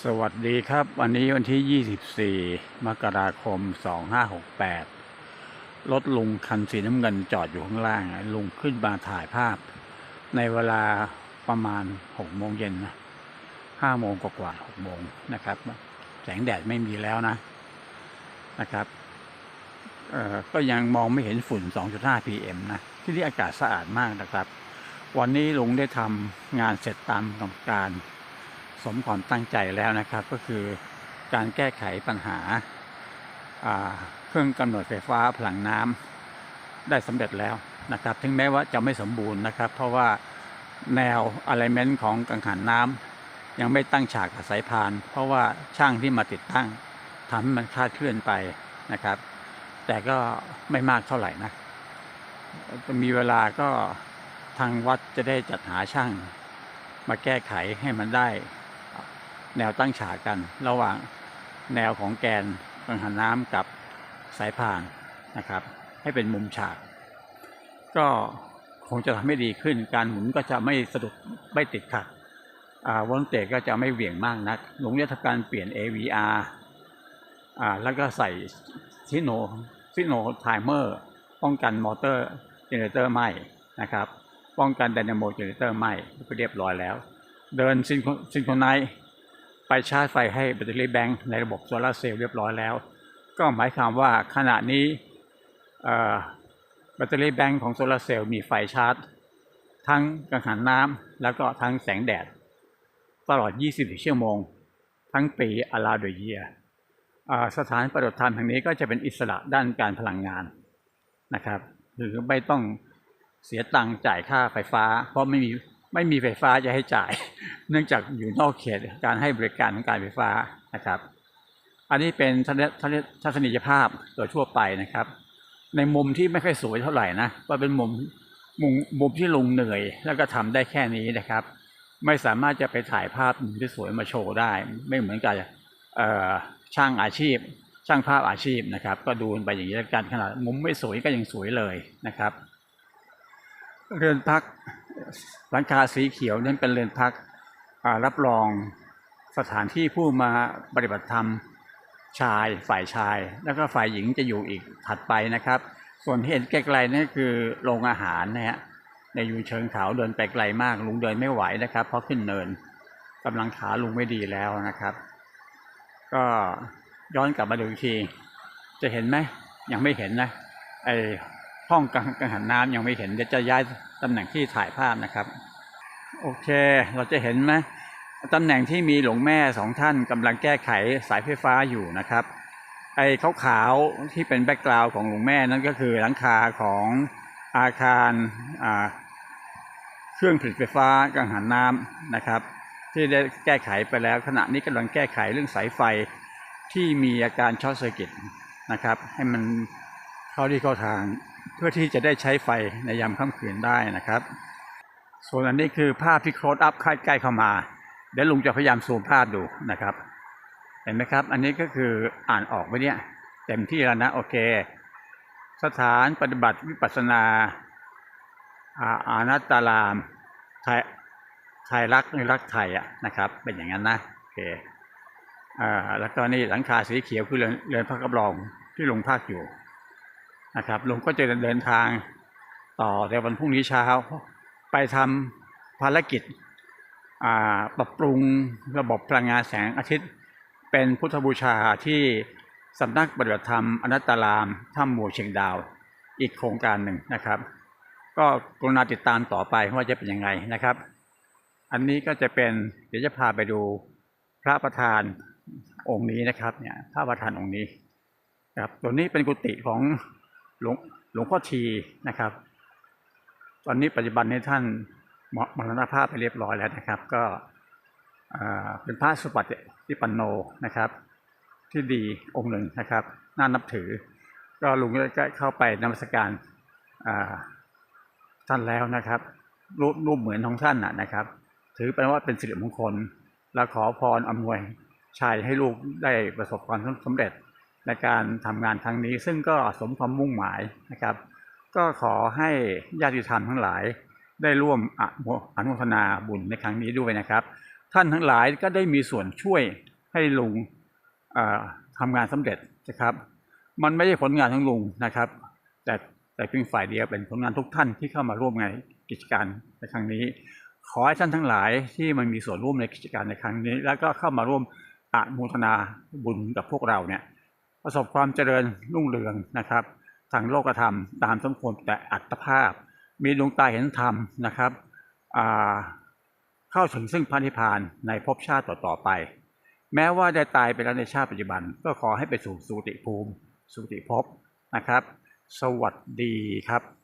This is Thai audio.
สวัสดีครับ วันนี้วันที่ 24 มกราคม 2568 รถลุงคันสีน้ำเงินจอดอยู่ข้างล่าง ลุงขึ้นมาถ่ายภาพ ในเวลาประมาณ 6 โมงเย็นนะ 5 โมงกว่าๆ6โมงนะครับ แสงแดดไม่มีแล้วนะนะครับก็ยังมองไม่เห็นฝุ่น 2.5 PM นะ ที่นี่อากาศสะอาดมากนะครับ วันนี้ลุงได้ทำงานเสร็จตามกำการ สมความตั้งใจแล้วนะครับ ก็คือการแก้ไขปัญหาาเครื่องกำเนิดไฟฟ้าพลังน้ำได้สำเร็จแล้วนะครับ ถึงแม้ว่าจะไม่สมบูรณ์นะครับ เพราะว่าแนวอะไ m เมนต์ของกังหันน้ำยังไม่ตั้งฉากกับสายพาน เพราะว่าช่างที่มาติดตั้งทำให้มันคลาดเคลื่อนไปนะครับ แต่ก็ไม่มากเท่าไหร่นะมีเวลาก็ทางวัดจะได้จัดหาช่างมาแก้ไขให้มันได้ แนวตั้งฉากกัน ระหว่างแนวของแกนกังหันน้ำกับสายพานนะครับ ให้เป็นมุมฉาก ก็คงจะทำให้ดีขึ้น การหมุนก็จะไม่สะดุดไม่ติดขัดวอลเตจก็จะไม่เหวี่ยงมากนักหลงจะทำการเปลี่ยน AVR อ่าแล้วก็ใส่ซิโนซิโนไทเมอร์ป้องกันมอเตอร์เจเนเรเตอร์ไหม้นะครับ ป้องกันไดนาโมเจเนเรเตอร์ไหม้เรียบร้อยแล้ว เดินซินโครไนซ์ ไปชาร์จไฟให้แบตเตอรี่แบงค์ในระบบโซลาร์เซลล์เรียบร้อยแล้ว ก็หมายความว่าขณะนี้แบตเตอรี่แบงค์ของโซลาร์เซลล์มีไฟชาร์จ ทั้งกังหันน้ำแล้วก็ทั้งแสงแดด ตลอด 24 ชั่วโมง ทั้งปีอาลาโดยเยียสถานปฏิบัติธรรมแห่งนี้ก็จะเป็นอิสระด้านการพลังงานนะครับ หรือไม่ต้องเสียตังค์จ่ายค่าไฟฟ้า เพราะไม่มี ไม่มีไฟฟ้าจะให้จ่าย เนื่องจากอยู่นอกเขตการให้บริการของการไฟฟ้านะครับ อันนี้เป็นทัศนทัศนทัศนียภาพโดยทั่วไปนะครับ ในมุมที่ไม่ค่อยสวยเท่าไหร่นะก็เป็นมุมมุมมุมที่ลงเหนื่อย แล้วก็ทำได้แค่นี้นะครับ ไม่สามารถจะไปถ่ายภาพมุมที่สวยมาโชว์ได้ ไม่เหมือนกับช่างอาชีพ ช่างภาพอาชีพนะครับ ก็ดูไปอย่างนี้แล้วกันขนาดมุมไม่สวยก็ยังสวยเลยนะครับ เรือนพัก หลังคาสีเขียวนั่นเป็นเรือนพักรับรองสถานที่ผู้มาปฏิบัติธรรมชายฝ่ายชาย แล้วก็ฝ่ายหญิงจะอยู่อีกถัดไปนะครับ ส่วนที่เห็นไกลๆนั่นคือโรงอาหารนะฮะในอยู่เชิงเขาเดินไปไกลมากลุงเดินไม่ไหวนะครับ เพราะขึ้นเนินกำลังขาลุงไม่ดีแล้วนะครับ ก็ย้อนกลับมาดูอีกที จะเห็นไหมยังไม่เห็นนะไอ ห้องกังกังหันน้ำยังไม่เห็นเดี๋ยวจะย้ายตำแหน่งที่ถ่ายภาพนะครับ โอเค เราจะเห็นไหมตำแหน่งที่มีหลวงแม่สองท่านกำลังแก้ไขสายไฟฟ้าอยู่นะครับไอ้ขาวๆที่เป็นแบ็กกราวด์ของหลวงแม่นั่นก็คือหลังคาของอาคารอ่าเครื่องผลิตไฟฟ้ากังหันน้ำนะครับ ที่ได้แก้ไขไปแล้วขณะนี้กำลังแก้ไขเรื่องสายไฟที่มีอาการช็อตเซอร์กิตนะครับ ให้มันเข้าที่เข้าทาง พื่อที่จะได้ใช้ไฟในยามค่ำคืนได้นะครับ ส่วนอันนี้คือภาพที่โคลดอัพใกล้ๆเข้ามา เดี๋ยวลุงจะพยายามซูมภาพดูนะครับ เห็นไหมครับ อันนี้ก็คืออ่านออกไหมเนี่ย เต็มที่แล้วนะโอเค สถานปฏิบัติวิปัสนาอาอานัตตารามไทยไทยรักในรักไทยอะนะครับ เป็นอย่างนั้นนะโอเคอ่าแล้วก็นี่หลังคาสีเขียวคือเรือนเรือนพักรับองที่ลงพักอยู่ นะครับลุงก็จะเดินทางต่อในวันพรุ่งนี้เช้า ไปทำภารกิจปรับปรุงระบบพลังงานแสงอาทิตย์ เป็นพุทธบูชาที่สำนักปฏิบัติธรรมอนัตตารามถ้ำหมู่เชียงดาว อีกโครงการหนึ่งนะครับ ก็กรุณาติดตามต่อไปว่าจะเป็นยังไงนะครับ อันนี้ก็จะเป็นเดี๋ยวจะพาไปดูพระประธานองค์นี้นะครับเนี่ยพระประธานองค์นี้ครับตัวนี้เป็นกุฏิของ หลวงหลวงพ่อทีนะครับ ตอนนี้ปัจจุบันนี้ท่านมรณภาพไปเรียบร้อยแล้วนะครับ ก็เป็นพระสุปฏิปันโนนะครับ ที่ดีองค์หนึ่งนะครับน่านับถือ ก็ลุงก็เข้าไปนมัสการท่านแล้วนะครับ รูปรูปเหมือนของท่านนะครับ ถือเป็นว่าเป็นสิริมงคล และขอพรอำนวยชัยให้ลูกได้ประสบความสำเร็จ ในการทำงานครั้งนี้ซึ่งก็สมความมุ่งหมายนะครับ ก็ขอให้ญาติธรรมทั้งหลายได้ร่วมอนุอนุโมทนาบุญในครั้งนี้ด้วยนะครับ ท่านทั้งหลายก็ได้มีส่วนช่วยให้ลุงทำงานสำเร็จนะครับ มันไม่ใช่ผลงานของลุงนะครับ แต่แต่เพียงฝ่ายเดียวเป็นผลงานทุกท่านที่เข้ามาร่วมในกิจการในครั้งนี้ ขอให้ท่านทั้งหลายที่มันมีส่วนร่วมในกิจการในครั้งนี้ แล้วก็เข้ามาร่วมอนุโมทนาบุญกับพวกเราเนี่ย ประสบความเจริญรุ่งเรืองนะครับทางโลกธรรมตามสมควรแต่อัตภาพ มีดวงตาเห็นธรรมนะครับเข้าถึงซึ่งพระนิพพานในภพชาติต่อๆไป แม้ว่าได้ตายไปแล้วในชาติปัจจุบัน ก็ขอให้ไปสู่สุติภูมิ สุติภพนะครับ สวัสดีครับ